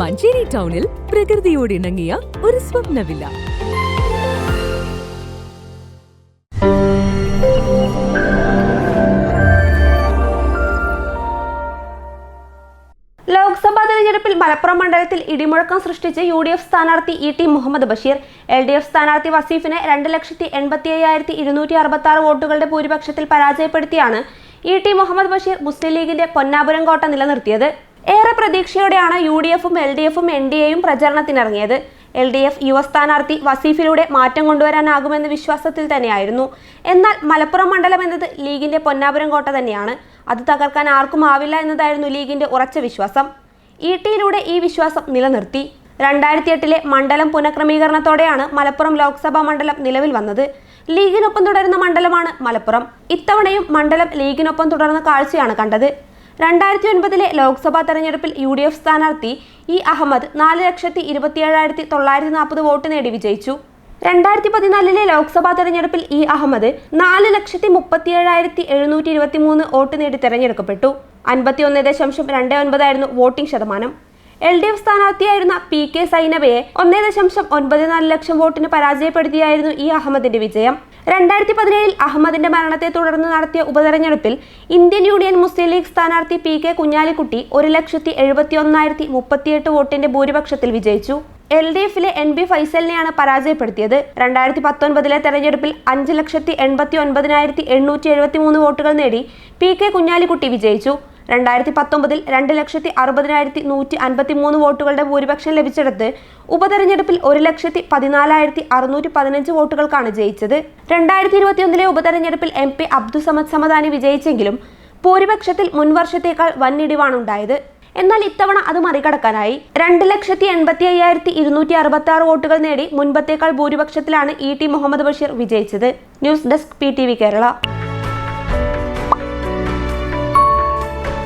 മഞ്ചേരി ടൗണിൽ പ്രകൃതിയോട് ഇണങ്ങിയ ഒരു സ്വപ്നവില്ല. ലോക്സഭാ തെരഞ്ഞെടുപ്പിൽ മലപ്പുറം മണ്ഡലത്തിൽ ഇടിമുഴക്കം സൃഷ്ടിച്ച് യു ഡി എഫ് സ്ഥാനാർത്ഥി E T Muhammad Basheer L D F സ്ഥാനാർത്ഥി വസീഫിനെ രണ്ട് ലക്ഷത്തി എൺപത്തി അയ്യായിരത്തി ഇരുന്നൂറ്റി അറുപത്തി ആറ് വോട്ടുകളുടെ ഭൂരിപക്ഷത്തിൽ പരാജയപ്പെടുത്തിയാണ് ഇ ടി മുഹമ്മദ് ബഷീർ മുസ്ലിം ലീഗിന്റെ പൊന്നാപുരം കോട്ട നിലനിർത്തിയത്. ഏറെ പ്രതീക്ഷയോടെയാണ് യു ഡി എഫും എൽ ഡി എഫും എൻ ഡി എയും പ്രചരണത്തിനിറങ്ങിയത്. എൽ ഡി എഫ് യുവ സ്ഥാനാർത്ഥി വസീഫിലൂടെ മാറ്റം കൊണ്ടുവരാനാകുമെന്ന വിശ്വാസത്തിൽ തന്നെയായിരുന്നു. എന്നാൽ മലപ്പുറം മണ്ഡലം എന്നത് ലീഗിന്റെ പൊന്നാപുരം കോട്ട തന്നെയാണ്. അത് തകർക്കാൻ ആർക്കും ആവില്ല എന്നതായിരുന്നു ലീഗിന്റെ ഉറച്ച വിശ്വാസം. ഇ ടിയിലൂടെ ഈ വിശ്വാസം നിലനിർത്തി. രണ്ടായിരത്തി എട്ടിലെ മണ്ഡലം പുനഃക്രമീകരണത്തോടെയാണ് മലപ്പുറം ലോക്സഭാ മണ്ഡലം നിലവിൽ വന്നത്. ലീഗിനൊപ്പം തുടരുന്ന മണ്ഡലമാണ് മലപ്പുറം. ഇത്തവണയും മണ്ഡലം ലീഗിനൊപ്പം തുടർന്ന കാഴ്ചയാണ് കണ്ടത്. രണ്ടായിരത്തി ഒൻപതിലെ ലോക്സഭാ തെരഞ്ഞെടുപ്പിൽ യു ഡി എഫ് സ്ഥാനാർത്ഥി ഇ അഹമ്മദ് നാല് ലക്ഷത്തി ഇരുപത്തിയേഴായിരത്തി തൊള്ളായിരത്തി നാൽപ്പത് വോട്ട് നേടി വിജയിച്ചു. രണ്ടായിരത്തി പതിനാലിലെ ലോക്സഭാ തെരഞ്ഞെടുപ്പിൽ ഇ അഹമ്മദ് നാല് ലക്ഷത്തി മുപ്പത്തിയേഴായിരത്തി എഴുന്നൂറ്റി ഇരുപത്തി മൂന്ന് വോട്ട് നേടി തെരഞ്ഞെടുക്കപ്പെട്ടു. അൻപത്തി ഒന്ന് ദശാംശം രണ്ട് ഒൻപതായിരുന്നു വോട്ടിംഗ് ശതമാനം. എൽ ഡി എഫ് സ്ഥാനാർത്ഥിയായിരുന്ന പി കെ സൈനബയെ ഒന്നേ ദശാംശം ഒൻപത് നാല് ലക്ഷം വോട്ടിന് പരാജയപ്പെടുത്തിയായിരുന്നു ഈ അഹമ്മദിന്റെ വിജയം. രണ്ടായിരത്തി പതിനേഴിൽ അഹമ്മദിന്റെ മരണത്തെ തുടർന്ന് നടത്തിയ ഉപതെരഞ്ഞെടുപ്പിൽ ഇന്ത്യൻ യൂണിയൻ മുസ്ലിം ലീഗ് സ്ഥാനാർത്ഥി പി കെ കുഞ്ഞാലിക്കുട്ടി ഒരു ലക്ഷത്തി എഴുപത്തി ഒന്നായിരത്തി മുപ്പത്തിയെട്ട് വോട്ടിന്റെ ഭൂരിപക്ഷത്തിൽ വിജയിച്ചു. എൽ ഡി എഫിലെ എൻ ബി ഫൈസലിനെയാണ് പരാജയപ്പെടുത്തിയത്. രണ്ടായിരത്തി പത്തൊൻപതിലെ തെരഞ്ഞെടുപ്പിൽ അഞ്ച് ലക്ഷത്തി എൺപത്തി ഒൻപതിനായിരത്തി എണ്ണൂറ്റി എഴുപത്തി മൂന്ന് വോട്ടുകൾ നേടി പി കെ കുഞ്ഞാലിക്കുട്ടി വിജയിച്ചു. രണ്ടായിരത്തി പത്തൊമ്പതിൽ രണ്ട് ലക്ഷത്തി അറുപതിനായിരത്തി നൂറ്റി അൻപത്തി മൂന്ന് വോട്ടുകളുടെ ഭൂരിപക്ഷം ലഭിച്ചെടുത്ത് ഉപതെരഞ്ഞെടുപ്പിൽ ഒരു ലക്ഷത്തി പതിനാലായിരത്തി അറുന്നൂറ്റി പതിനഞ്ച് വോട്ടുകൾക്കാണ് ജയിച്ചത്. രണ്ടായിരത്തി ഇരുപത്തിയൊന്നിലെ ഉപതെരഞ്ഞെടുപ്പിൽ എം പി അബ്ദുസമദ് സമദാനി വിജയിച്ചെങ്കിലും ഭൂരിപക്ഷത്തിൽ മുൻവർഷത്തേക്കാൾ വന്നിടിവാണ് ഉണ്ടായത്. എന്നാൽ ഇത്തവണ അത് മറികടക്കാനായി. രണ്ട് ലക്ഷത്തി എൺപത്തി അയ്യായിരത്തി ഇരുന്നൂറ്റി അറുപത്തി ആറ് വോട്ടുകൾ നേടി മുൻപത്തേക്കാൾ ഭൂരിപക്ഷത്തിലാണ് ഇ ടി മുഹമ്മദ് ബഷീർ വിജയിച്ചത്. News desk P T V Kerala.